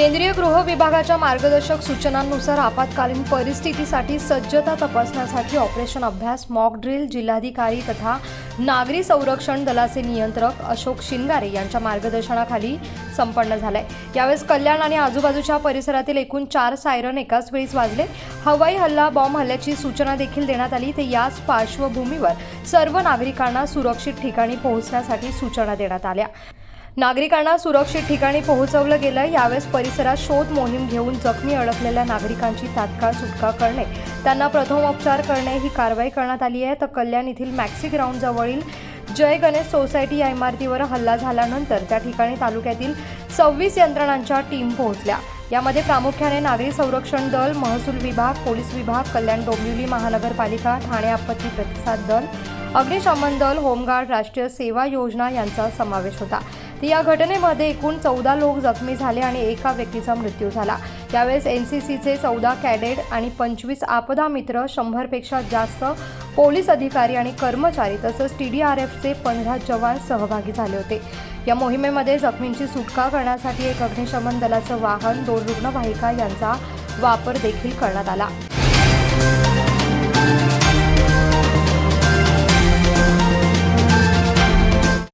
केंद्रीय गृह विभागाच्या मार्गदर्शक सूचनांनुसार आपत्कालीन परिस्थितीसाठी सज्जता तपासण्यासाठी ऑपरेशन अभ्यास मॉक ड्रिल जिल्हाधिकारी तथा नागरी संरक्षण दलाचे नियंत्रक अशोक शिंगारे यांच्या मार्गदर्शनाखाली संपन्न झालंय. यावेळेस कल्याण आणि आजूबाजूच्या परिसरातील एकूण चार सायरन एकाच वेळीच वाजले. हवाई हल्ला बॉम्ब हल्ल्याची सूचना देखील देण्यात आली. ते याच पार्श्वभूमीवर सर्व नागरिकांना सुरक्षित ठिकाणी पोहोचण्यासाठी सूचना देण्यात आल्या. नागरिकांना सुरक्षित ठिकाणी पोहोचवलं गेलं यावेळेस परिसरात शोध मोहीम घेऊन जखमी अडकलेल्या नागरिकांची तात्काळ सुटका करणे. त्यांना प्रथमोपचार करणे ही कारवाई करण्यात आली आहे. तर कल्याण येथील मॅक्सी ग्राउंडजवळील जय गणेश सोसायटी या इमारतीवर हल्ला झाल्यानंतर त्या ठिकाणी तालुक्यातील सव्वीस यंत्रणांच्या टीम पोहोचल्या. यामध्ये प्रामुख्याने नागरी संरक्षण दल महसूल विभाग पोलीस विभाग कल्याण डोंबिवली महानगरपालिका ठाणे आपत्ती प्रतिसाद दल अग्निशमन दल होमगार्ड राष्ट्रीय सेवा योजना यांचा समावेश होता. या घटनेमध्ये एकूण चौदा लोक जखमी झाले आणि एका व्यक्तीचा मृत्यू झाला. यावेळेस एन सी सीचे चौदा कॅडेट आणि पंचवीस आपदा मित्र शंभरपेक्षा जास्त पोलीस अधिकारी आणि कर्मचारी तसंच टी डी आर एफचे पंधरा जवान सहभागी झाले होते. या मोहिमेमध्ये जखमींची सुटका करण्यासाठी एक अग्निशमन दलाचं वाहन दोन रुग्णवाहिका यांचा वापर देखील करण्यात आला.